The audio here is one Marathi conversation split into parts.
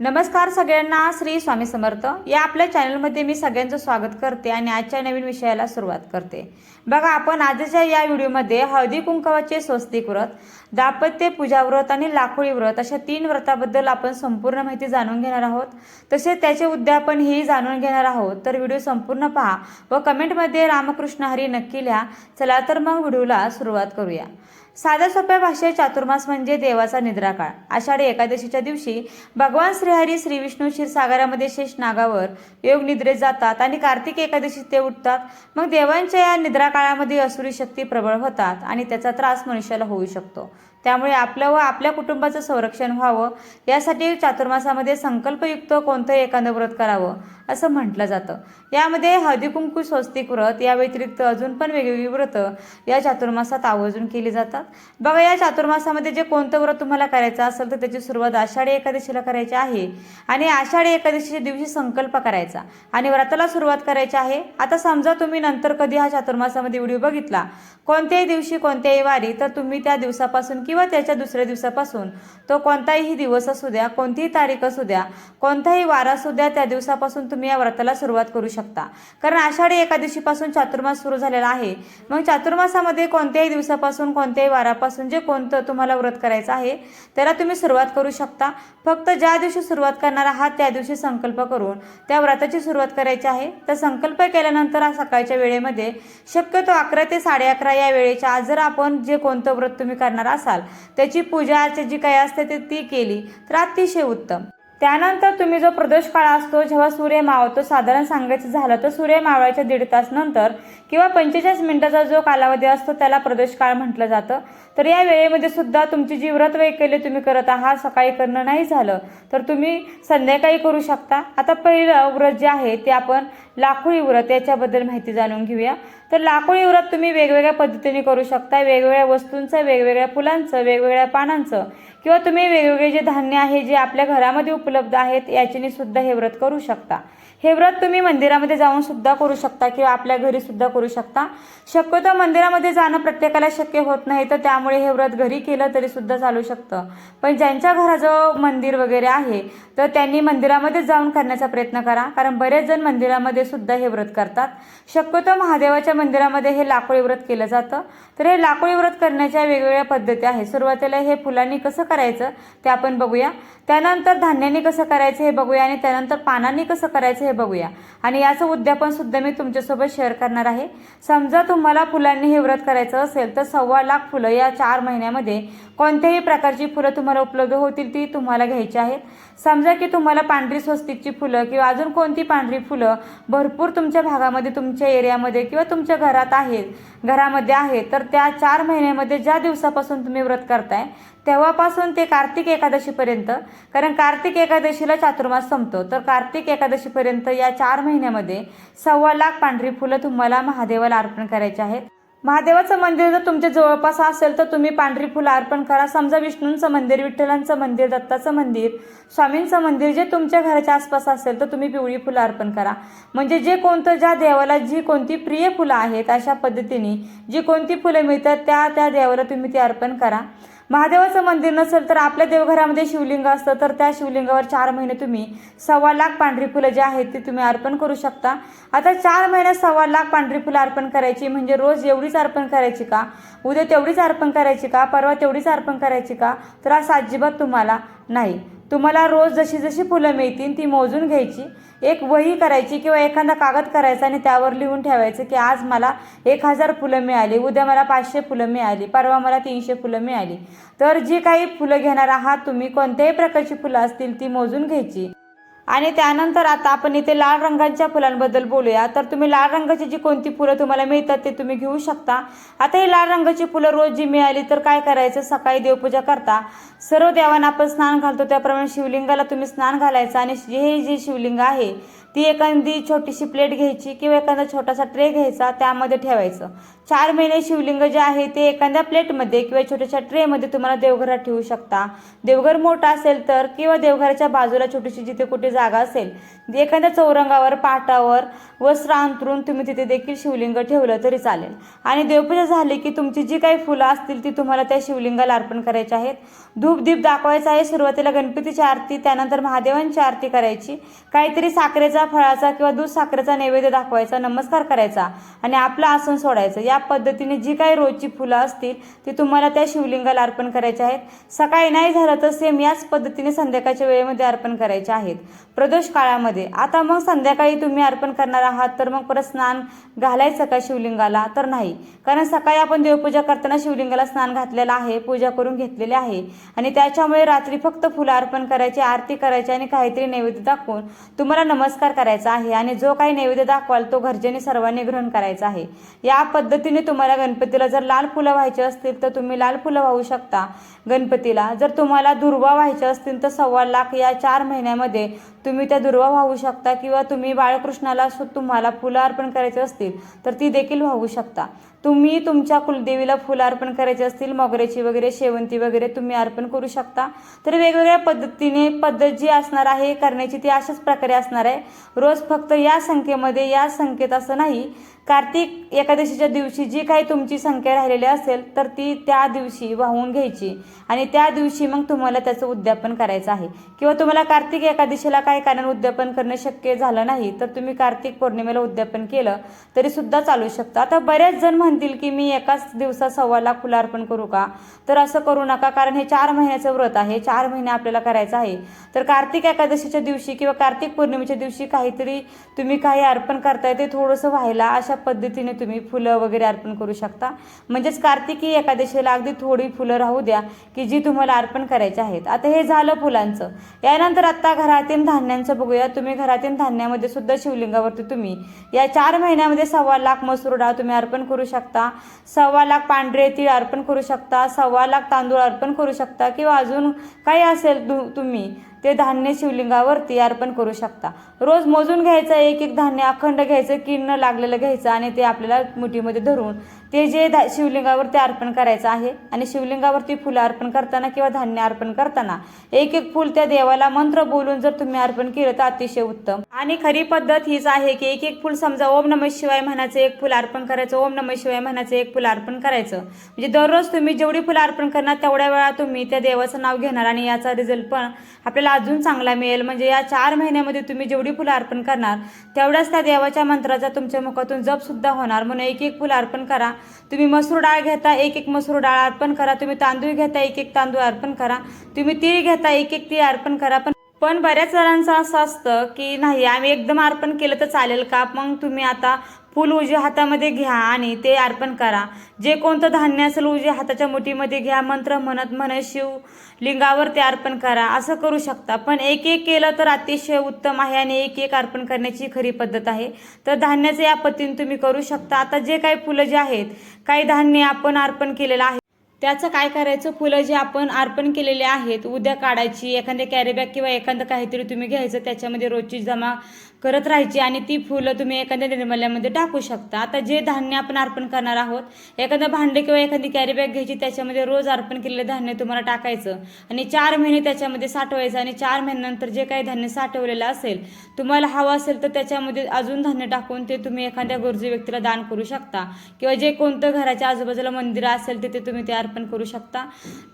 नमस्कार सगळ्यांना श्री स्वामी समर्थ. या आपल्या चॅनलमध्ये मी सगळ्यांचं स्वागत करते आणि आजच्या नवीन विषयाला सुरुवात करते. बघा आपण आजच्या या व्हिडिओमध्ये हळदी कुंकवाचे स्वस्तिक व्रत दाम्पत्य पूजा व्रत आणि लाखोळी व्रत अशा तीन व्रताबद्दल आपण संपूर्ण माहिती जाणून घेणार आहोत. तसेच त्याचे उद्यापन ही जाणून घेणार आहोत. तर व्हिडिओ संपूर्ण पहा व कमेंटमध्ये रामकृष्ण हरी नक्की लिहा. चला तर मग व्हिडिओला सुरुवात करूया. साध्या सोप्या भाषेत चातुर्मास म्हणजे देवाचा निद्रा काळ. आषाढी एकादशीच्या दिवशी भगवान श्रीहरी श्री विष्णू क्षीरसागरामध्ये शेष नागावर योग निद्रेत जातात आणि कार्तिक एकादशी ते उठतात. मग देवांच्या या निद्रा काळामध्ये असुरी शक्ती प्रबळ होतात आणि त्याचा त्रास मनुष्याला होऊ शकतो. त्यामुळे आपलं व आपल्या कुटुंबाचं संरक्षण व्हावं. यासाठी चातुर्मासामध्ये संकल्पयुक्त कोणतंही एखादं व्रत करावं असं म्हटलं जातं. यामध्ये हळदी कुंकू स्वस्तिक व्रत या व्यतिरिक्त अजून पण वेगवेगळी व्रतं या चातुर्मासात आवर्जून केली जातात. बघा या चातुर्मासामध्ये जे कोणतं व्रत तुम्हाला करायचं असेल तर त्याची सुरुवात आषाढी एकादशीला करायची आहे आणि आषाढी एकादशीच्या दिवशी संकल्प करायचा आणि व्रताला सुरुवात करायची आहे. आता समजा तुम्ही नंतर कधी हा चातुर्मासामध्ये व्हिडिओ बघितला कोणत्याही दिवशी कोणत्याही वारी तर तुम्ही त्या दिवसापासून किंवा त्याच्या दुसऱ्या दिवसापासून. तो कोणताही दिवस असू द्या कोणतीही तारीख असू द्या कोणताही वार असू द्या त्या दिवसापासून तुम्ही या व्रताला सुरुवात करू शकता. कारण आषाढी एकादशीपासून चातुर्मास सुरू झालेला आहे. मग चातुर्मासामध्ये कोणत्याही दिवसापासून कोणत्याही वारापासून जे कोणतं तुम्हाला व्रत करायचं आहे त्याला तुम्ही सुरुवात करू शकता. फक्त ज्या दिवशी सुरुवात करणार आहात त्या दिवशी संकल्प करून त्या व्रताची सुरुवात करायची आहे. तर संकल्प केल्यानंतर सकाळच्या वेळेमध्ये शक्यतो अकरा ते साडे अकरा या वेळेच्या आज जर आपण जे कोणतं व्रत तुम्ही करणार असाल त्याची पूजा अर्चा जी काही असते ते ती केली तर अतिशय उत्तम. त्यानंतर तुम्ही जो प्रदोष काळ असतो जेव्हा सूर्य मावळतो साधारण सांगायचं झालं तर सूर्य मावळ्याच्या दीड तास नंतर किंवा पंचेचाळीस मिनिटाचा जो कालावधी असतो त्याला प्रदोष काळ म्हटलं जातं. तर या वेळेमध्ये सुद्धा तुमची जी व्रत वैकल्य तुम्ही करत आहात सकाळी करणं नाही झालं तर तुम्ही संध्याकाळी करू शकता. आता पहिलं व्रत जे आहे ते आपण लाखोळी व्रत याच्याबद्दल माहिती जाणून घेऊया. तर लाखोळी व्रत तुम्ही वेगवेगळ्या पद्धतीने करू शकता. वेगवेगळ्या वस्तूंचं वेगवेगळ्या फुलांचं वेगवेगळ्या पानांचं. किंवा तुम्ही वेगवेगळे जे धान्य आहे जे आपल्या घरामध्ये उपलब्ध आहेत याच्याने सुद्धा हे व्रत करू शकता. हे व्रत तुम्ही मंदिरामध्ये जाऊन सुद्धा करू शकता किंवा आपल्या घरी सुद्धा करू शकता. शक्यतो मंदिरामध्ये जाणं प्रत्येकाला शक्य होत नाही तर त्यामुळे हे व्रत घरी केलं तरी सुद्धा चालू शकतं. पण ज्यांच्या घराजवळ मंदिर वगैरे आहे तर त्यांनी मंदिरामध्ये जाऊन करण्याचा प्रयत्न करा. कारण बरेच जण मंदिरामध्ये सुद्धा हे व्रत करतात. शक्यतो महादेवाच्या मंदिरामध्ये हे लाकोळी व्रत केलं जातं. तर हे लाकोळी व्रत करण्याच्या वेगवेगळ्या पद्धती आहेत. सुरुवातीला हे फुलांनी कसं करायचं ते आपण बघूया. त्यानंतर धान्याने कसं करायचं हे बघूया आणि त्यानंतर पानांनी कसं करायचं हे बघूया. आणि याचं उद्यापन सुद्धा मी तुमच्यासोबत शेअर करणार आहे. समजा तुम्हाला फुलांनी हे व्रत करायचं असेल तर सव्वा लाख फुलं या चार महिन्यामध्ये कोणत्याही प्रकारची फुलं तुम्हाला उपलब्ध होतील ती तुम्हाला घ्यायची आहेत. समजा की तुम्हाला पांढरी स्वस्तिकची फुलं किंवा अजून कोणती पांढरी फुलं भरपूर तुमच्या भागामध्ये तुमच्या एरियामध्ये किंवा तुमच्या घरात आहेत घरामध्ये आहेत तर त्या चार महिन्यामध्ये ज्या दिवसापासून तुम्ही व्रत करताय तेव्हापासून ते कार्तिक एकादशीपर्यंत कारण कार्तिक एकादशीला चातुर्मास संपतो. तर कार्तिक एकादशीपर्यंत या चार महिन्यामध्ये सव्वा लाख पांढरी फुलं तुम्हाला महादेवाला अर्पण करायची आहेत. महादेवाचं मंदिर जर तुमच्या जवळपास असेल तर तुम्ही पांढरी फुलं अर्पण करा. समजा विष्णूंचं मंदिर विठ्ठलांचं मंदिर दत्ताचं मंदिर स्वामींचं मंदिर जे तुमच्या घराच्या आसपास असेल तर तुम्ही पिवळी फुलं अर्पण करा. म्हणजे जे कोणतं ज्या देवाला जी कोणती प्रिय फुलं आहेत अशा पद्धतीने जी कोणती फुलं मिळतात त्या त्या देवाला तुम्ही ती अर्पण करा. महादेवाचं मंदिर नसेल तर आपल्या देवघरामध्ये शिवलिंग असतं तर त्या शिवलिंगावर चार महिने तुम्ही सव्वा लाख पांढरी फुलं जी आहेत ती तुम्ही अर्पण करू शकता. आता चार महिन्यात सव्वा लाख पांढरी फुलं अर्पण करायची म्हणजे रोज एवढीच अर्पण करायची का? उद्या तेवढीच अर्पण करायची का? परवा तेवढीच अर्पण करायची का? तर असं अजिबात तुम्हाला नाही. तुम्हाला रोज जशी जशी फुलं मिळतील ती मोजून घ्यायची. एक वही करायची किंवा एखादा कागद करायचा आणि त्यावर लिहून ठेवायचं की आज मला एक हजार फुलं मिळाली उद्या मला पाचशे फुलं मिळाली परवा मला तीनशे फुलं मिळाली. तर जी काही फुलं घेणार आहात तुम्ही कोणत्याही प्रकारची फुलं असतील ती मोजून घ्यायची. आणि त्यानंतर आता आपण इथे लाल रंगाच्या फुलांबद्दल बोलूया. तर तुम्ही लाल रंगाची जी कोणती फुलं तुम्हाला मिळतात ते तुम्ही घेऊ शकता. आता ही लाल रंगाची फुलं रोज जी मिळाली तर काय करायचं? सकाळी देवपूजा करता. सर्व देवांना आपण स्नान घालतो. त्याप्रमाणे शिवलिंगाला तुम्ही स्नान घालायचं आणि हे जे शिवलिंग आहे ती एखादी छोटीशी प्लेट घ्यायची किंवा एखादा छोटासा ट्रे घ्यायचा त्यामध्ये ठेवायचं. चार महिने शिवलिंग जे आहे ते एखाद्या प्लेटमध्ये किंवा छोट्याशा ट्रेमध्ये तुम्हाला देवघरात ठेवू शकता. देवघर मोठं असेल तर किंवा देवघराच्या बाजूला छोटीशी जिथे कुठे जागा असेल एखाद्या चौरंगावर पाटावर वस्त्र अंतरून तुम्ही तिथे देखील शिवलिंग ठेवलं तरी चालेल. आणि देवपूजा झाली की तुमची जी काही फुलं असतील ती तुम्हाला त्या शिवलिंगाला अर्पण करायची आहेत. धूपदीप दाखवायचा आहे. सुरुवातीला गणपतीची आरती त्यानंतर महादेवांची आरती करायची. काहीतरी साखरेचा फळाचा किंवा दूध साखरेचा नैवेद्य दाखवायचा नमस्कार करायचा आणि आपलं आसन सोडायचं. या पद्धतीने जी काही रोजची फुलं असतील ती तुम्हाला त्या शिवलिंगाला अर्पण करायची आहेत. सकाळी नाही झालं तर सेम याच पद्धतीने संध्याकाळच्या वेळेमध्ये अर्पण करायचे आहेत. प्रदोष काळामध्ये. आता मग संध्याकाळी तुम्ही अर्पण करणार आहात तर मग परत स्नान घालायचं का शिवलिंगाला? तर नाही. कारण सकाळी आपण देवपूजा करताना शिवलिंगाला स्नान घातलेलं आहे पूजा करून घेतलेली आहे. आणि त्याच्यामुळे रात्री फक्त फुलं अर्पण करायची आरती करायची आणि काहीतरी नैवेद्य दाखवून तुम्हाला नमस्कार करायचा आहे आणि जो काही नैवेद्य दाखवाल तो घरच्यांनी सर्वांनी ग्रहण करायचा आहे. या पद्धतीने तुम्हाला गणपतीला जर लाल फुलं व्हायची असतील तर तुम्ही लाल फुलं वाहू शकता गणपतीला. जर तुम्हाला दुर्वा व्हायचे असतील तर सव्वा लाख या चार महिन्यामध्ये तुम्ही त्या दुर्वा वाहू शकता किंवा तुम्ही बाळकृष्णाला सु- तुम्हाला फुलं अर्पण करायचे असतील तर ती देखील वाहू शकता. तुम्ही तुमच्या कुलदेवीला फुलं अर्पण करायचे असतील मोगऱ्याची वगैरे शेवंती वगैरे तुम्ही अर्पण करू शकता. तर वेगवेगळ्या पद्धतीने पद्धत जी असणार आहे करण्याची ती अशाच प्रकारे असणार आहे. रोज फक्त या संख्येमध्ये या संख्येत असं नाही कार्तिक एकादशीच्या दिवशी जी काही तुमची संख्या राहिलेली असेल तर ती त्या दिवशी वाहून घ्यायची. आणि त्या दिवशी मग तुम्हाला त्याचं उद्यापन करायचं आहे. किंवा तुम्हाला कार्तिक एकादशीला काही कारण उद्यापन करणं शक्य झालं नाही तर तुम्ही कार्तिक पौर्णिमेला उद्यापन केलं तरी सुद्धा चालू शकतं. आता बरेच जण म्हणतील की मी एकाच दिवसात सव्वा लाख फुलं अर्पण करू का? तर असं करू नका कारण हे चार महिन्याचं व्रत आहे. चार महिने आपल्याला करायचं आहे. तर कार्तिक एकादशीच्या दिवशी किंवा कार्तिक पौर्णिमेच्या दिवशी काहीतरी तुम्ही काही अर्पण करताय ते थोडंसं व्हायला अशा पद्धतीने तुम्ही फुलं वगैरे अर्पण करू शकता. म्हणजेच कार्तिकी एकादशीला अगदी थोडी फुलं राहू द्या की जी तुम्हाला अर्पण करायची आहेत. आता हे झालं फुलांचं. यानंतर आता घरातील धान्यांचं बघूया. तुम्ही घरातील धान्यामध्ये सुद्धा शिवलिंगावरती तुम्ही या चार महिन्यामध्ये सव्वा लाख मसूर डाळ तुम्ही अर्पण करू शकता. सव्वा लाख पांढरे तीळ अर्पण करू शकता. सव्वा लाख तांदूळ अर्पण करू शकता. किंवा अजून काही असेल तुम्ही ते धान्य शिवलिंगावरती अर्पण करू शकता. रोज मोजून घ्यायचं एक एक धान्य अखंड घ्यायचं किन्न लागलेलं घ्यायचं आणि ते आपल्याला मुठीमध्ये धरून ते जे धा शिवलिंगावरती अर्पण करायचं आहे आणि शिवलिंगावरती फुलं अर्पण करताना किंवा धान्य अर्पण करताना एक एक फुल त्या देवाला मंत्र बोलून जर तुम्ही अर्पण केलं तर अतिशय उत्तम. आणि खरी पद्धत हीच आहे की एक एक फुल समजा ओम नमः शिवाय म्हणायचं एक फुल अर्पण करायचं ओम नमः शिवाय म्हणायचं एक फुल अर्पण करायचं. म्हणजे दररोज तुम्ही जेवढी फुलं अर्पण करणार तेवढ्या वेळा तुम्ही त्या देवाचं नाव घेणार आणि याचा रिझल्ट पण आपल्याला अजून चांगला मिळेल. म्हणजे या चार महिन्यामध्ये तुम्ही जेवढी फुलं अर्पण करणार तेवढ्याच त्या देवाच्या मंत्राचा तुमच्या मुखातून जप सुद्धा होणार. म्हणून एक एक फुल अर्पण करा. तुम्ही मसूर डाळ घेता एक एक मसूर डाळ अर्पण करा. तुम्ही तांदूळ घेता एक एक तांदूळ अर्पण करा. तुम्ही तीळ घेता एक एक तीळ अर्पण करा. पण पण बऱ्याच जणांचं असं असतं की नाही आम्ही एकदम अर्पण केलं तर चालेल का? मग तुम्ही आता फूल उजव्या हातामध्ये घ्या आणि ते अर्पण करा. जे कोणतं धान्य असेल उजव्या हाताच्या मुठीमध्ये घ्या मंत्र म्हणत म्हणत शिव लिंगावर ते अर्पण करा. असं करू शकता. पण एक एक केलं तर अतिशय उत्तम आहे आणि एक एक अर्पण करण्याची खरी पद्धत आहे. तर धान्याचं या पद्धतीने तुम्ही करू शकता. आता जे काही फुलं जे आहेत काही धान्य आपण अर्पण केलेलं आहे. त्याचं काय करायचं? फुलं जे आपण अर्पण केलेले आहेत उद्या काढायची एखाद्या कॅरीबॅग किंवा एखादं काहीतरी तुम्ही घ्यायचं त्याच्यामध्ये रोजची जमा करत राहायची आणि ती फुलं तुम्ही एखाद्या निर्मल्यामध्ये टाकू शकता. आता जे धान्य आपण अर्पण करणार आहोत एखादं भांडे किंवा एखादी कॅरीबॅग घ्यायची त्याच्यामध्ये रोज अर्पण केलेलं धान्य तुम्हाला टाकायचं आणि चार महिने त्याच्यामध्ये साठवायचं आणि चार महिन्यानंतर जे काही धान्य साठवलेलं असेल तुम्हाला हवं असेल तर त्याच्यामध्ये अजून धान्य टाकून ते तुम्ही एखाद्या गरजू व्यक्तीला दान करू शकता किंवा जे कोणतं घराच्या आजूबाजूला मंदिर असेल तिथे तुम्ही ते अर्पण करू शकता.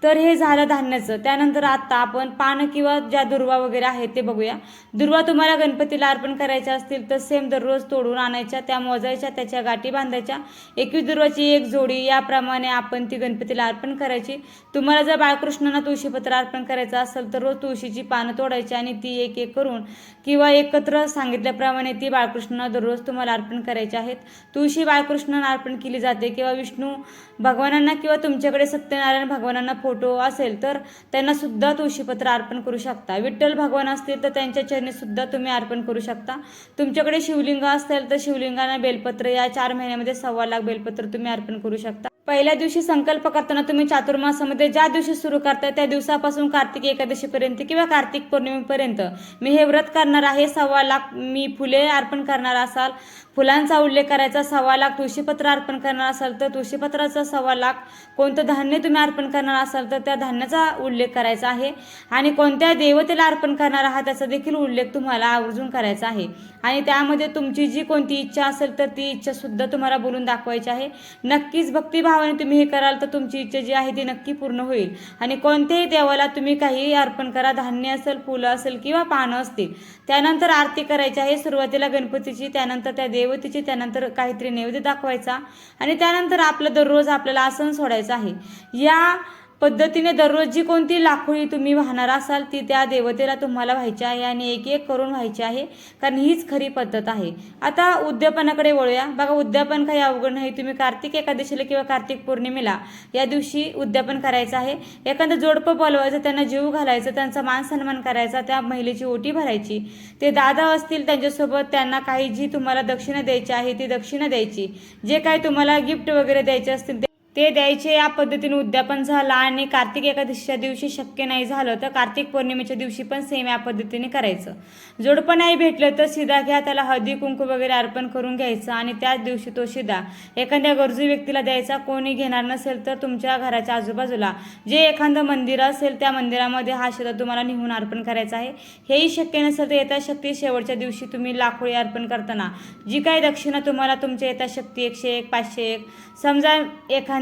तर हे झालं धान्याचं. त्यानंतर आता आपण पानं किंवा ज्या दुर्वा वगैरे आहेत ते बघूया. दुर्वा तुम्हाला गणपतीला अर्पण करायच्या असतील तर सेम दररोज तोडून आणायच्या त्या मोजायच्या त्याच्या गाठी बांधायच्या. एकवीस दुर्वाची एक जोडी याप्रमाणे आपण ती गणपतीला अर्पण करायची. तुम्हाला जर बाळकृष्णांना तुळशीपत्र अर्पण करायचं असेल तर रोज तुळशीची पानं तोडायची आणि ती एक एक करून किंवा एकत्र सांगितल्याप्रमाणे ती बाळकृष्णांना दररोज तुम्हाला अर्पण करायची आहेत. तुळशी बाळकृष्णांना अर्पण केली जाते किंवा विष्णू भगवानांना किंवा तुमच्याकडे सत्यनारायण भगवानांना फोटो असेल तर त्यांना सुद्धा तुळशीपत्र अर्पण करू शकता. विठ्ठल भगवान असतील तर त्यांच्या चरणी सुद्धा तुम्ही अर्पण करू शकता. तुमच्याकडे शिवलिंग असेल तर शिवलिंगांना बेलपत्र या चार महिन्यामध्ये सव्वा लाख बेलपत्र तुम्ही अर्पण करू शकता. पहिल्या दिवशी संकल्प करताना तुम्ही चातुर्मासामध्ये ज्या दिवशी सुरू करताय त्या दिवसापासून कार्तिक एकादशीपर्यंत किंवा कार्तिक पौर्णिमेपर्यंत. मी हे व्रत करणार आहे सव्वा लाख मी फुले अर्पण करणार असाल. फुलांचा उल्लेख करायचा सव्वा लाख तुळशीपत्र अर्पण करणार असाल तर तुळशीपत्राचा सव्वा लाख. कोणतं धान्य तुम्ही अर्पण करणार असाल तर त्या धान्याचा उल्लेख करायचा आहे. आणि कोणत्या देवतेला अर्पण करणार आहात त्याचा देखील उल्लेख तुम्हाला आवर्जून करायचा आहे. आणि त्यामध्ये तुमची जी कोणती इच्छा असेल तर ती इच्छासुद्धा तुम्हाला बोलून दाखवायची आहे. नक्कीच भक्तिभावाने तुम्ही हे कराल तर तुमची इच्छा जी आहे ती नक्की पूर्ण होईल. आणि कोणत्याही देवाला तुम्ही काही अर्पण करा धान्य असेल फुलं असेल किंवा पानं असतील त्यानंतर आरती करायची आहे. सुरुवातीला गणपतीची त्यानंतर त्या देवतेची त्यानंतर काहीतरी नैवेद्य दाखवायचा आणि त्यानंतर आपलं दररोज आपल्याला आसन सोडायचं आहे. या पद्धतीने दररोज जी कोणती लाखोळी तुम्ही वाहणार असाल ती त्या देवतेला तुम्हाला व्हायची आहे आणि एक एक करून व्हायची आहे कारण हीच खरी पद्धत आहे. आता उद्यापनाकडे वळूया. बघा उद्यापन काही अवघड नाही. तुम्ही कार्तिक एकादशीला किंवा कार्तिक पौर्णिमेला या दिवशी उद्यापन करायचं आहे. एखादं जोडपं बोलवायचं त्यांना जीव घालायचं त्यांचा मान सन्मान करायचा त्या महिलेची ओटी भरायची. ते दादा असतील त्यांच्यासोबत त्यांना काही जी तुम्हाला दक्षिणा द्यायची आहे ती दक्षिणा द्यायची. जे काही तुम्हाला गिफ्ट वगैरे द्यायचे असतील ते ते द्यायचे या पद्धतीने उद्यापन झालं आणि कार्तिक एकादशीच्या दिवशी शक्य नाही झालं तर कार्तिक पौर्णिमेच्या दिवशी पण सेम या पद्धतीने करायचं. जोडपं नाही भेटलं तर शिदा घ्या त्याला हळदी कुंकू वगैरे अर्पण करून घ्यायचं आणि त्याच दिवशी तो शिदा. एखाद्या गरजू व्यक्तीला द्यायचा कोणी घेणार नसेल तर तुमच्या घराच्या आजूबाजूला. जे एखादं मंदिर असेल त्या मंदिरामध्ये हा शिदा तुम्हाला निघून अर्पण करायचा आहे. हेही शक्य नसेल तर यथाशक्ती शेवटच्या दिवशी तुम्ही लाखोळी अर्पण करताना. जी काही दक्षिणा तुम्हाला तुमच्या यथाशक्ती एकशे एक पाचशे एक समजा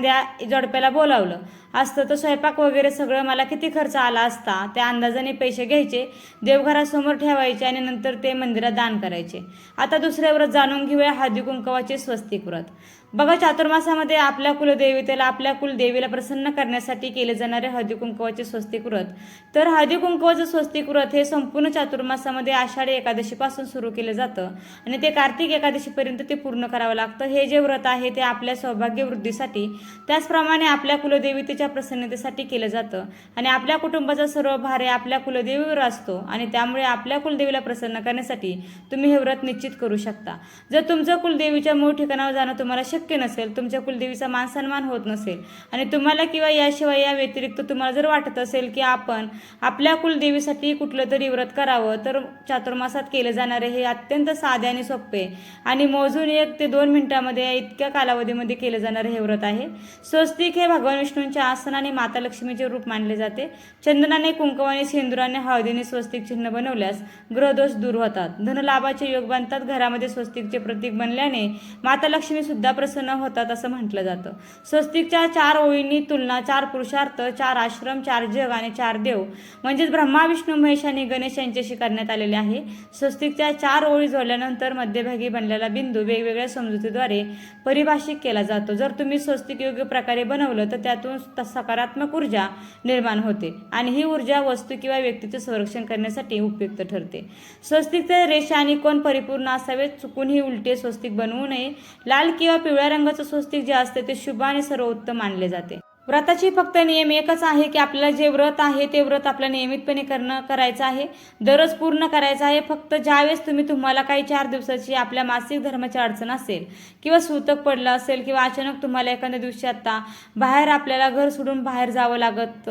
एखाद्या जोडप्याला बोलावलं. असतं तर स्वयंपाक वगैरे सगळं मला किती खर्च आला असता? त्या अंदाजाने पैसे घ्यायचे देवघरासमोर ठेवायचे आणि नंतर ते मंदिरात दान करायचे. आता दुसऱ्या व्रत जाणून घेऊया हळदी कुंकवाचे स्वस्तिक व्रत बघा चातुर्मासामध्ये आपल्या कुलदेवतेला आपल्या कुलदेवीला प्रसन्न करण्यासाठी केले जाणारे हळदी कुंकवाचे स्वस्तिक व्रत तर हळदी कुंकवाचं स्वस्तिक व्रत हे संपूर्ण चातुर्मासामध्ये आषाढी एकादशीपासून सुरू केलं जातं. आणि ते कार्तिक एकादशीपर्यंत ते पूर्ण करावं लागतं. हे जे व्रत आहे ते आपल्या सौभाग्य वृद्धीसाठी त्याचप्रमाणे आपल्या कुलदेवतेच्या प्रसन्नतेसाठी केलं जातं. आणि आपल्या कुटुंबाचा सर्व भार हे आपल्या कुलदेवीवर असतो. आणि त्यामुळे आपल्या कुलदेवीला प्रसन्न करण्यासाठी तुम्ही हे व्रत निश्चित करू शकता. जर तुमचं कुलदेवीच्या मूळ ठिकाणावर जाणं तुम्हाला शक्य नसेल तुमच्या कुलदेवीचा मान सन्मान होत नसेल आणि तुम्हाला किंवा याशिवाय या व्यतिरिक्त तुम्हाला जर वाटत असेल की आपण आपल्या कुलदेवीसाठी कुठलं तरी व्रत करावं तर चातुर्मासात केले जाणारे हे अत्यंत साधे आणि सोपे आणि मोजून एक ते दोन मिनिटामध्ये इतक्या कालावधीमध्ये केले जाणारे हे व्रत आहे. स्वस्तिक हे भगवान विष्णूंचे आसन आणि माता लक्ष्मीचे रूप मानले जाते. चंदनाने कुंकवाने सिंदुराने हळदीने स्वस्तिक चिन्ह बनवल्यास ग्रहदोष दूर होतात. धनलाभाचे योग बनतात. घरामध्ये स्वस्तिकचे प्रतीक बनल्याने माता लक्ष्मी सुद्धा प्रसन्न होतात असं म्हटलं जातं. स्वस्तिकच्या चार ओळींनी तुलना चार पुरुषार्थ चार आश्रम चार जग आणि चार देव. म्हणजेच ब्रह्मा विष्णू महेश आणि गणेश यांच्याशी करण्यात आलेले आहे. स्वस्तिकच्या चार ओळी जोडल्यानंतर मध्यभागी बनलेला बिंदू वेगवेगळ्या समजुतीद्वारे परिभाषित केला जातो. जर तुम्ही स्वस्तिक योग्य प्रकारे बनवलं तर त्यातून सकारात्मक ऊर्जा निर्माण होते आणि ही ऊर्जा वस्तू किंवा व्यक्तीचे संरक्षण करण्यासाठी उपयुक्त ठरते. स्वस्तिकचे रेषा आणि कोण परिपूर्ण असावे चुकूनही उलटे स्वस्तिक बनवू नये. लाल किंवा पिवळ्या रंगाचं स्वस्तिक जे असते ते शुभ आणि सर्वोत्तम मानले जाते. व्रताची फक्त नियम एकच आहे की आपल्याला जे व्रत आहे ते व्रत आपल्याला नियमितपणे करणं करायचं आहे. दररोज पूर्ण करायचं आहे. फक्त ज्यावेळेस तुम्ही तुम्हाला काही चार दिवसाची आपल्या मासिक धर्माची अडचण असेल किंवा सूतक पडलं असेल किंवा अचानक तुम्हाला एखाद्या दिवशी आता बाहेर आपल्याला घर सोडून बाहेर जावं लागत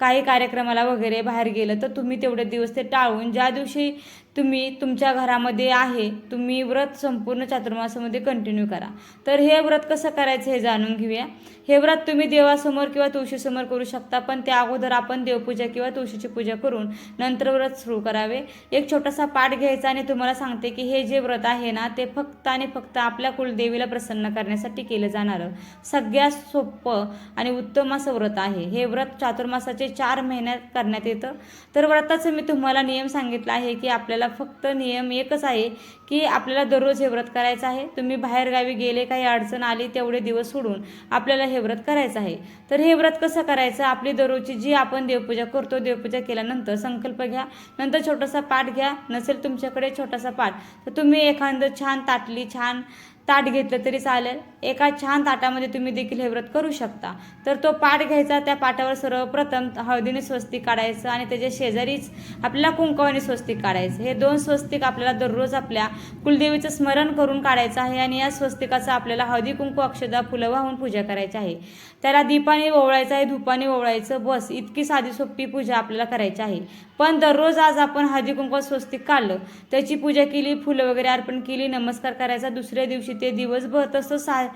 काही कार्यक्रमाला वगैरे बाहेर गेलं तर तुम्ही तेवढे दिवस ते टाळून ज्या दिवशी तुम्ही तुमच्या घरामध्ये आहे तुम्ही व्रत संपूर्ण चातुर्मासामध्ये कंटिन्यू करा. तर हे व्रत कसं करायचं हे जाणून घेऊया. हे व्रत तुम्ही देवासमोर किंवा तुळशीसमोर करू शकता पण त्या अगोदर आपण देवपूजा किंवा तुळशीची पूजा करून नंतर व्रत सुरू करावे. एक छोटासा पाठ घ्यायचा आणि तुम्हाला सांगते की हे जे व्रत आहे ना ते फक्त आणि फक्त आपल्या कुलदेवीला प्रसन्न करण्यासाठी केलं जाणारं. सगळ्यात सोपं आणि उत्तम असं व्रत आहे. हे व्रत चातुर्मासाचे चार महिन्यात करण्यात येतं. तर व्रताचं मी तुम्हाला नियम सांगितला आहे की आपल्याला फक्त नियम एकच आहे की आपल्याला दररोज हे व्रत करायचं आहे. तुम्ही बाहेरगावी गेले काही अडचण आली तेवढे दिवस सोडून आपल्याला हे व्रत करायचं आहे. तर हे व्रत कसं करायचं? आपली दररोजची जी आपण देवपूजा करतो देवपूजा केल्यानंतर संकल्प घ्या. नंतर छोटासा पाठ घ्या. नसेल तुमच्याकडे छोटासा पाठ तर तुम्ही एखादं छान ताटली छान ताट घेतलं तरी चालेल. एका छान ताटामध्ये तुम्ही देखील हे व्रत करू शकता. तर तो पाठ घ्यायचा त्या पाटावर सर्वप्रथम हळदीने स्वस्तिक काढायचं आणि त्याच्या शेजारीच आपल्याला कुंकवाने स्वस्तिक काढायचं. हे दोन स्वस्तिक आपल्याला दररोज आपल्या कुलदेवीचं स्मरण करून काढायचं आहे आणि या स्वस्तिकाचं आपल्याला हळदी कुंकू अक्षदा फुलं वाहून पूजा करायची आहे. त्याला दीपाने ओवळायचं आहे धुपाने ओवळायचं बस इतकी साधी सोपी पूजा आपल्याला करायची आहे. पण दररोज आज आपण हळदी कुंकवात स्वस्तिक काढलं. त्याची पूजा केली फुलं वगैरे अर्पण केली नमस्कार करायचा दुसऱ्या दिवशी ते दिवसभर तसं सा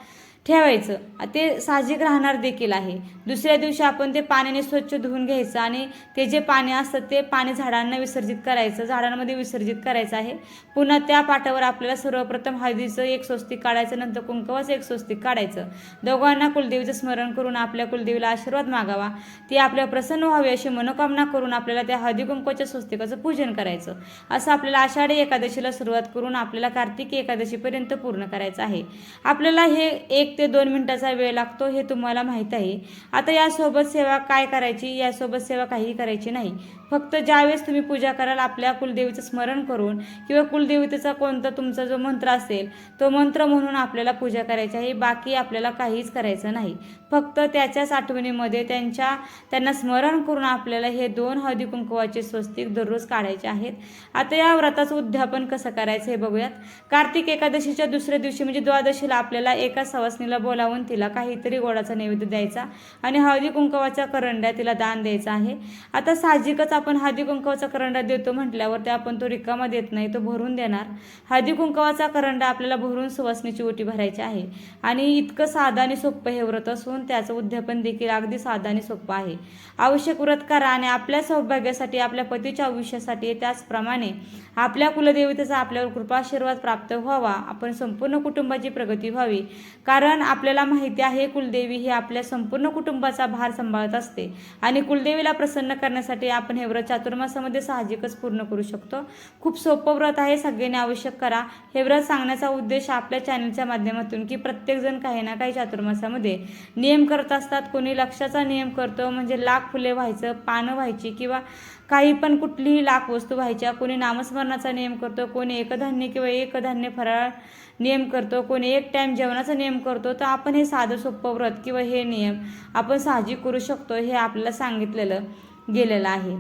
ठेवायचं. ते साहजिक राहणार देखील आहे. दुसऱ्या दिवशी आपण ते पाण्याने स्वच्छ धुवून घ्यायचं आणि ते जे पाणी असतं ते पाणी झाडांना विसर्जित करायचं. झाडांमध्ये विसर्जित करायचं आहे. पुन्हा त्या पाटावर आपल्याला सर्वप्रथम हळदीचं एक स्वस्तिक काढायचं नंतर कुंकवाचं एक स्वस्तिक काढायचं. दोघांना कुलदेवीचं स्मरण करून आपल्या कुलदेवीला आशीर्वाद मागावा. ती आपल्या प्रसन्न व्हावी अशी मनोकामना करून आपल्याला त्या हळदी कुंकवाच्या स्वस्तिकाचं पूजन करायचं. असं आपल्याला आषाढी एकादशीला सुरुवात करून आपल्याला कार्तिकी एकादशीपर्यंत पूर्ण करायचं आहे. आपल्याला हे एक ते दोन मिनिटाचा वेळ लागतो हे तुम्हाला माहीत आहे. आता यासोबत सेवा काय करायची? यासोबत सेवा काहीही करायची नाही. फक्त ज्यावेळेस तुम्ही पूजा कराल आपल्या कुलदेवीचं स्मरण करून किंवा कुलदेवतेचा कोणता तुमचा जो मंत्र असेल तो मंत्र म्हणून आपल्याला पूजा करायची आहे. बाकी आपल्याला काहीच करायचं नाही. फक्त त्याच्याच आठवणीमध्ये त्यांच्या त्यांना स्मरण करून आपल्याला हे दोन हळदी कुंकवाचे स्वस्तिक दररोज काढायचे आहेत. आता या व्रताचं उद्यापन कसं करायचं हे बघूयात. कार्तिक एकादशीच्या दुसऱ्या दिवशी म्हणजे द्वादशीला आपल्याला एका सवासनीला बोलावून तिला काहीतरी गोडाचा नैवेद्य द्यायचा आणि हळदी कुंकवाचा करंड्या तिला दान द्यायचा आहे. आता साहजिकच आपण हळदी कुंकवाचा करंडा देतो म्हटल्यावर ते आपण तो रिकामा देत नाही तो भरून देणार. हळदी कुंकवाचा करंडा आपल्याला भरून सुवासनीची ओटी भरायची आहे. आणि इतकं साधं आणि सोपं हे व्रत असून त्याचं उद्यापन देखील अगदी साधं आणि सोपं आहे. आवश्यक व्रत करा आणि आपल्या सौभाग्यासाठी आपल्या पतीच्या आयुष्यासाठी त्याचप्रमाणे आपल्या कुलदेवतेचा आपल्यावर कृपाशीर्वाद प्राप्त व्हावा. आपण संपूर्ण कुटुंबाची प्रगती व्हावी. कारण कारण आपल्याला माहिती आहे कुलदेवी ही आपल्या संपूर्ण कुटुंबाचा भार सांभाळत असते. आणि कुलदेवीला प्रसन्न करण्यासाठी आपण हे व्रत चातुर्मासामध्ये साहजिकच पूर्ण करू शकतो. खूप सोपं व्रत आहे सगळ्यांनी आवश्यक करा. हे व्रत सांगण्याचा उद्देश आपल्या चॅनलच्या माध्यमातून की प्रत्येकजण काही ना काही चातुर्मासामध्ये नियम करत असतात. कोणी लक्षाचा नियम करतो म्हणजे लाख फुले व्हायचं पानं व्हायची किंवा काही पण कुठलीही लाख वस्तू व्हायच्या कोणी नामस्मरणाचा नियम करतो कोणी एकधान्य किंवा एकधान्य फराळ नियम करतो कोणी एक टाईम जेवणाचा नियम करतो तर आपण हे साधं सोपं व्रत किंवा हे नियम आपण साहजिक करू शकतो हे आपल्याला सांगितलेलं गेलेलं आहे.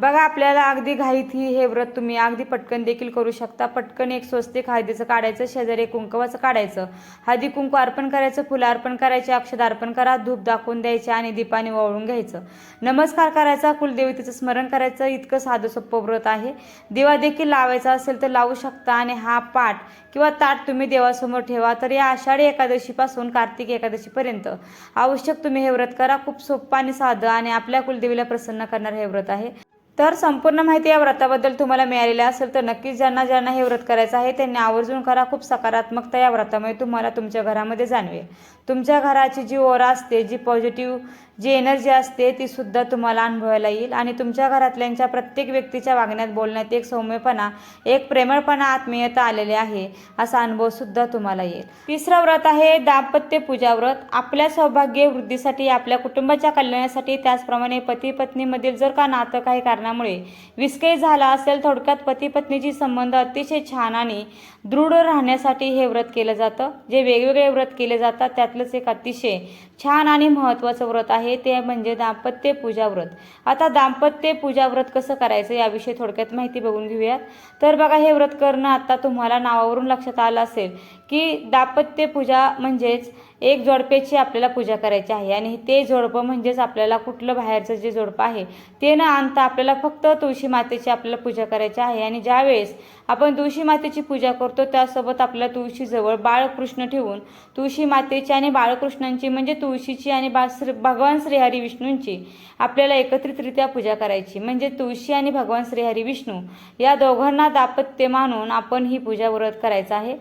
बघा आपल्याला अगदी घाईत ही हे व्रत तुम्ही अगदी पटकन देखील करू शकता. पटकन एक स्वस्तिक हळदीचं काढायचं शेजारी कुंकवाचं काढायचं. हळदी कुंकू अर्पण करायचं फुलं अर्पण करायचे अक्षद अर्पण करा धूप दाखवून द्यायचे आणि दीपाने वळून घ्यायचं. नमस्कार करायचा कुलदेवतेचं स्मरण करायचं इतकं साधं सोपं व्रत आहे. दिवा देखील लावायचा असेल तर लावू शकता आणि हा पाठ किंवा ताट तुम्ही देवासमोर ठेवा तर या आषाढी एकादशीपासून कार्तिक एकादशीपर्यंत आवश्यक तुम्ही हे व्रत करा. खूप सोपं आणि साधं आणि आपल्या कुलदेवीला प्रसन्न करणारं हे व्रत आहे. तर संपूर्ण माहिती या व्रताबद्दल तुम्हाला मिळालेली असेल तर नक्कीच ज्यांना ज्यांना हे व्रत करायचं आहे त्यांनी आवर्जून करा. खूप सकारात्मकता या व्रतामुळे तुम्हाला तुमच्या घरामध्ये जाणवेल. तुमच्या घराची जी ओरा असते जी पॉझिटिव्ह जी एनर्जी असते ती सुद्धा तुम्हाला अनुभवायला येईल. आणि तुमच्या घरातल्यांच्या प्रत्येक व्यक्तीच्या वागण्यात बोलण्यात एक सौम्यपणा एक प्रेमळपणा आत्मीयता आलेले आहे असा अनुभव सुद्धा तुम्हाला येईल. तिसरं व्रत आहे दाम्पत्य पूजा व्रत. आपल्या सौभाग्य वृद्धीसाठी आपल्या कुटुंबाच्या कल्याणासाठी त्याचप्रमाणे पती पत्नीमधील जर का नातं काही कारणामुळे विस्कळीत झाला असेल थोडक्यात पती पत्नीची संबंध अतिशय छान आणि दृढ राहण्यासाठी हे व्रत केलं जातं. जे वेगवेगळे व्रत केले जातात त्यातलंच एक अतिशय छान आणि महत्त्वाचं व्रत आहे. ते म्हणजे दाम्पत्य पूजा व्रत. आता दाम्पत्य पूजा व्रत कसं करायचं याविषयी थोडक्यात माहिती बघून घेऊयात. तर बघा हे व्रत करणं आता तुम्हाला नावावरून लक्षात आलं असेल की दाम्पत्य पूजा म्हणजेच एक जोडपेची आपल्याला पूजा करायची आहे. आणि ते जोडपं म्हणजेच आपल्याला कुठलं बाहेरचं जे जोडपं आहे ते न आणता आपल्याला फक्त तुळशी मातेची आपल्याला पूजा करायची आहे. आणि ज्यावेळेस आपण तुळशी मातेची पूजा करतो त्यासोबत आपल्याला तुळशीजवळ बाळकृष्ण ठेवून तुळशी मातेची आणि बाळकृष्णांची म्हणजे तुळशीची आणि बा श्री भगवान श्रीहरी विष्णूंची आपल्याला एकत्रितरित्या पूजा करायची. म्हणजे तुळशी आणि भगवान श्रीहरी विष्णू या दोघांना दापत्य मानून आपण ही पूजा व्रत करायचं आहे.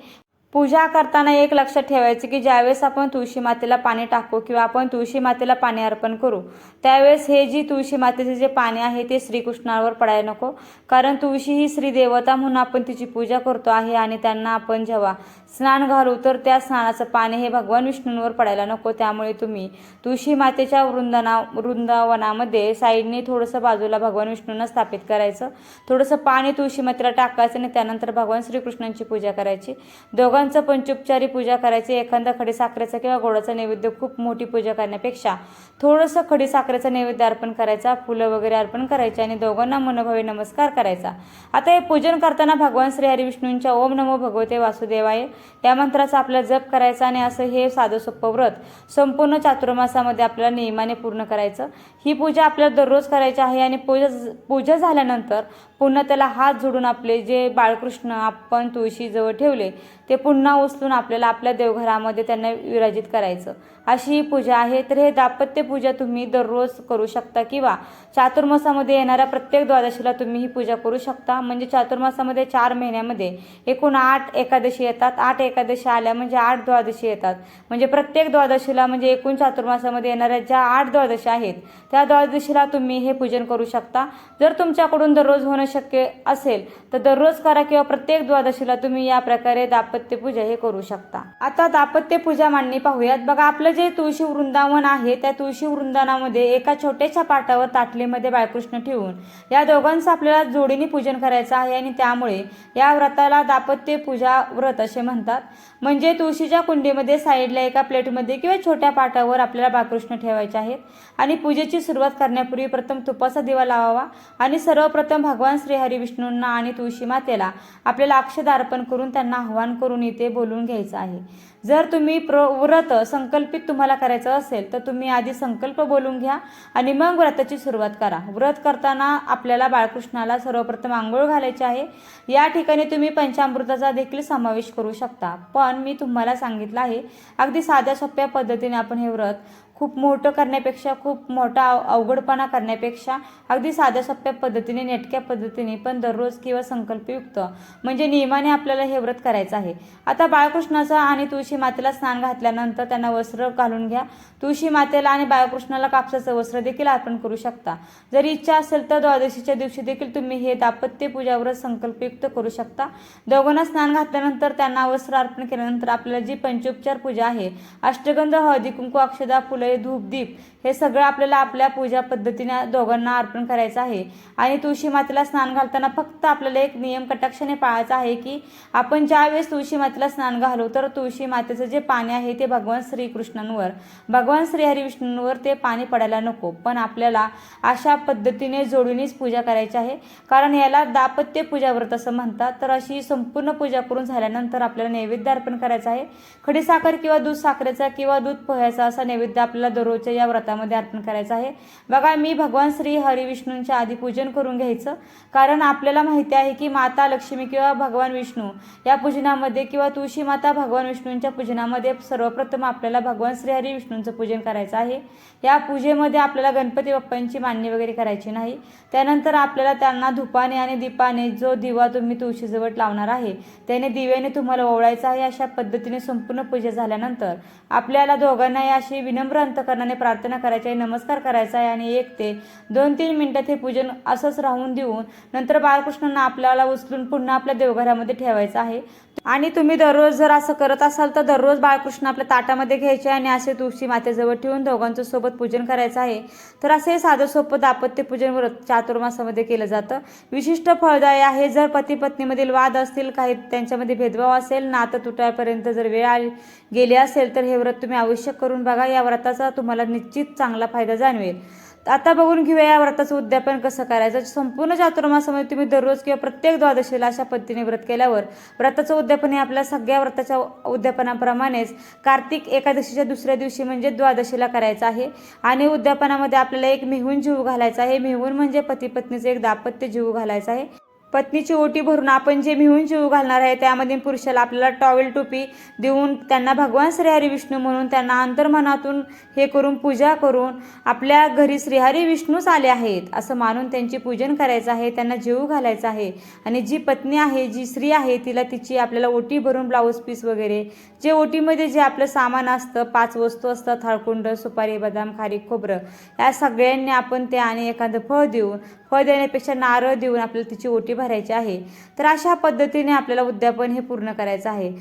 पूजा करताना एक लक्षात ठेवायचं की ज्यावेळेस आपण तुळशी मातेला पाणी टाकू किंवा आपण तुळशी मातेला पाणी अर्पण करू त्यावेळेस हे जी तुळशी मातेचे जे पाणी आहे ते श्रीकृष्णावर पडायला नको. कारण तुळशी ही श्री देवता म्हणून आपण तिची पूजा करतो आहे आणि त्यांना आपण जेव्हा स्नान घालू तर त्या स्नानाचं पाणी हे भगवान विष्णूंवर पडायला नको. त्यामुळे तुम्ही तुळशी मातेच्या वृंदना वृंदावनामध्ये साईडने थोडंसं बाजूला भगवान विष्णूंना स्थापित करायचं. थोडंसं पाणी तुळशी मातेला टाकायचं आणि त्यानंतर भगवान श्रीकृष्णांची पूजा करायची. दोघांचं पंचोपचारी पूजा करायची. एखादा खडीसाखरेचा किंवा गोडाचा नैवेद्य खूप मोठी पूजा करण्यापेक्षा थोडंसं खडीसाखरेचा नैवेद्य अर्पण करायचा फुलं वगैरे अर्पण करायची आणि दोघांना मनोभावे नमस्कार करायचा. आता हे पूजन करताना भगवान श्री हरिविष्णूंच्या ओम नमो भगवते वासुदेवाय. त्या मंत्राचा आपल्याला जप करायचा आणि असं हे साधं सोपं व्रत संपूर्ण चातुर्मासामध्ये आपल्याला नियमाने पूर्ण करायचं. ही पूजा आपल्याला दररोज करायची आहे आणि पूजा पूजा झाल्यानंतर पुन्हा त्याला हात जोडून आपले जे बाळकृष्ण आपण तुळशीजवळ ठेवले ते पुन्हा उचलून आपल्याला आपल्या देवघरामध्ये त्यांना विराजित करायचं. अशी ही पूजा आहे. तर हे दापत्य पूजा तुम्ही दररोज करू शकता किंवा चातुर्मासामध्ये येणाऱ्या प्रत्येक द्वादशीला तुम्ही ही पूजा करू शकता. म्हणजे चातुर्मासामध्ये चार महिन्यामध्ये एकूण आठ एकादशी येतात. आठ एकादशी आल्या म्हणजे आठ द्वादशी येतात. म्हणजे प्रत्येक द्वादशीला म्हणजे एकूण चातुर्मासामध्ये येणाऱ्या ज्या आठ द्वादशी आहेत त्या द्वादशीला तुम्ही हे पूजन करू शकता. जर तुमच्याकडून दररोज होणं शक्य असेल तर दररोज करा किंवा प्रत्येक द्वादशीला तुम्ही या प्रकारे दापत्यपूजा हे करू शकता. आता दापत्यपूजा मांडणी पाहूयात. बघा आपलं जे तुळशी वृंदावन आहे त्या तुळशी वृंदावनामध्ये एका छोट्याशा पाटावर ताटलीमध्ये बाळकृष्ण ठेवून या दोघांचं आपल्याला जोडीने पूजन करायचं आहे आणि त्यामुळे या व्रताला दापत्य पूजा व्रत असे म्हणतात. म्हणतात म्हणजे तुळशीच्या कुंडीमध्ये साईडला एका प्लेटमध्ये किंवा छोट्या पाटावर आपल्याला बाळकृष्ण ठेवायचे आहेत. आणि पूजेची सुरुवात करण्यापूर्वी प्रथम तुपाचा दिवा लावावा आणि सर्वप्रथम भगवान श्री विष्णूंना आणि तुळशी मातेला आपल्याला अक्षदा अर्पण करून त्यांना आव्हान करून इथे बोलून घ्यायचं आहे. जर तुम्ही प्र व्रत संकल्पित तुम्हाला करायचं असेल तर तुम्ही आधी संकल्प बोलून घ्या आणि मग व्रताची सुरुवात करा. व्रत करताना आपल्याला बाळकृष्णाला सर्वप्रथम आंघोळ घालायची आहे. या ठिकाणी तुम्ही पंचामृताचा देखील समावेश करू शकता. पण मी तुम्हाला सांगितलं आहे. अगदी साध्या सोप्या पद्धतीने आपण हे व्रत खूप मोठं करण्यापेक्षा खूप मोठा अव अवघडपणा करण्यापेक्षा अगदी साध्या सोप्या पद्धतीने नेटक्या पद्धतीने पण दररोज किंवा संकल्पयुक्त म्हणजे नियमाने आपल्याला हे व्रत करायचं आहे. आता बाळकृष्णाचं आणि तुळशी मातेला स्नान घातल्यानंतर त्यांना वस्त्र घालून घ्या. तुळशी मातेला आणि बाळकृष्णाला कापसाचं वस्त्र देखील अर्पण करू शकता. जर इच्छा असेल तर द्वादशीच्या दिवशी देखील तुम्ही हे दापत्य पूजा व्रत संकल्पयुक्त करू शकता. दोघांना स्नान घातल्यानंतर त्यांना वस्त्र अर्पण केल्यानंतर आपल्याला जी पंचोपचार पूजा आहे अष्टगंध हळदी कुंकू अक्षदा फुले धूप दीप हे सगळं आपल्याला आपल्या पूजा पद्धतीने दोघांना अर्पण करायचं आहे. आणि तुळशी मातेला स्नान घालताना फक्त आपल्याला एक नियम कटाक्षाने पाळायचा आहे की आपण ज्यावेळेस तुळशी मातेला स्नान घालू तर तुळशी मातेचं जे पाणी आहे ते भगवान श्रीकृष्णांवर भगवान श्रीहरिविष्णूंवर ते पाणी पडायला नको. पण आपल्याला अशा पद्धतीने जोडूनच पूजा करायची आहे. कारण याला दापत्य पूजा व्रत असं म्हणतात. तर अशी संपूर्ण पूजा करून झाल्यानंतर आपल्याला नैवेद्य अर्पण करायचं आहे. खडीसाखर किंवा दूध साखरेचा किंवा दूध पोह्याचा असा नैवेद्य आपल्याला दररोजच्या या व्रतामध्ये अर्पण करायचं आहे. बघा मी भगवान श्री हरिविष्णूंच्या आधी पूजन करून घ्यायचं. कारण आपल्याला माहिती आहे की माता लक्ष्मी किंवा भगवान विष्णू या पूजनामध्ये किंवा तुळशी माता भगवान विष्णूंच्या पूजनामध्ये सर्वप्रथम आपल्याला भगवान श्री हरी विष्णूंचं पूजन करायचं आहे. या पूजेमध्ये आपल्याला गणपती बाप्पांची मान्य वगैरे करायची नाही. त्यानंतर आपल्याला त्यांना धुपाने आणि दीपाने जो दिवा तुम्ही तुळशीजवळ लावणार आहे त्याने दिव्याने तुम्हाला ओवळायचं आहे. अशा पद्धतीने संपूर्ण पूजा झाल्यानंतर आपल्याला दोघांनाही अशी विनम्र अंतकरणाने प्रार्थना करायची आहे नमस्कार करायचा आहे आणि एक ते दोन तीन मिनटात हे पूजन असंच राहून देऊन नंतर बाळकृष्णांना आपल्याला उचलून पुन्हा आपल्या देवघरामध्ये ठेवायचं आहे. आणि तुम्ही दररोज जर असं करत असाल तर दररोज बाळकृष्ण आपल्या ताटामध्ये घ्यायचे आणि असे तुळशी मातेजवळ ठेवून दोघांचं सोबत पूजन करायचं आहे. तर असे साधं सोपं दापत्य पूजन व्रत चातुर्मासामध्ये केलं जातं. विशिष्ट फळदायी आहे. जर पती पत्नीमधील वाद असतील काही त्यांच्यामध्ये भेदभाव असेल नातं तुटायपर्यंत जर वेळ आली गेले असेल तर हे व्रत तुम्ही आवश्यक करून बघा. या व्रताचा तुम्हाला निश्चित चांगला फायदा जाणवेल. आता बघून घेऊया या व्रताचं उद्यापन कसं करायचं. संपूर्ण चातुर्मासामध्ये तुम्ही दररोज किंवा प्रत्येक द्वादशीला अशा पद्धतीने व्रत केल्यावर व्रताचं उद्यापन हे आपल्या सगळ्या व्रताच्या उद्यापनाप्रमाणेच कार्तिक एकादशीच्या दुसऱ्या दिवशी म्हणजे द्वादशीला करायचं आहे. आणि उद्यापनामध्ये आपल्याला एक मिहून जीव घालायचा आहे. मेहून म्हणजे पती पत्नीचं एक दापत्य जीव घालायचं आहे. पत्नीची ओटी भरून आपण जे मिळून जीव घालणार आहे त्यामध्ये पुरुषाला आपल्याला टॉवेल टोपी देऊन त्यांना भगवान श्रीहरी विष्णू म्हणून त्यांना अंतर्मनातून हे करून पूजा करून आपल्या घरी श्रीहरी विष्णूच आले आहेत असं मानून त्यांची पूजन करायचं आहे त्यांना जीव घालायचा आहे. आणि जी पत्नी आहे जी स्त्री आहे तिला तिची आपल्याला ओटी भरून ब्लाऊज पीस वगैरे जे ओटीमध्ये जे आपलं सामान असतं पाच वस्तू असतात हळकुंड सुपारी बदाम खारी खोबरं या सगळ्यांनी आपण ते आणि एखादं फळ देऊन फळ देण्यापेक्षा नारळ देऊन आपल्याला तिची ओटी भरायची आहे. तर अशा पद्धतीने आपल्याला उद्यापन हे पूर्ण करायचं आहे.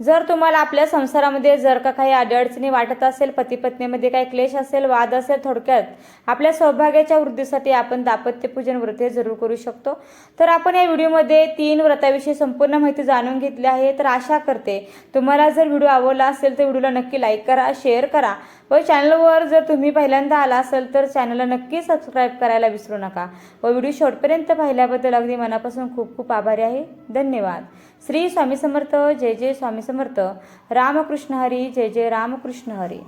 जर तुम्हाला आपल्या संसारामध्ये जर का काही अडचणी वाटत असेल पती पत्नीमध्ये काही क्लेश असेल वाद असेल थोडक्यात आपल्या सौभाग्याच्या वृद्धीसाठी आपण दापत्यपूजन व्रत हे जरूर करू शकतो. तर आपण या व्हिडिओमध्ये तीन व्रताविषयी संपूर्ण माहिती जाणून घेतली आहे. तर आशा करते तुम्हाला जर व्हिडिओ आवडला असेल तर व्हिडिओला नक्की लाईक करा शेअर करा व चॅनलवर जर तुम्ही पहिल्यांदा आला असेल तर चॅनलला नक्की सबस्क्राईब करायला विसरू नका व व्हिडिओ शेवटपर्यंत पाहिल्याबद्दल अगदी मनापासून खूप खूप आभारी आहे. धन्यवाद. श्री स्वामी समर्थ जय जय स्वामी समर्थ रामकृष्ण हरी जय जय रामकृष्ण हरी.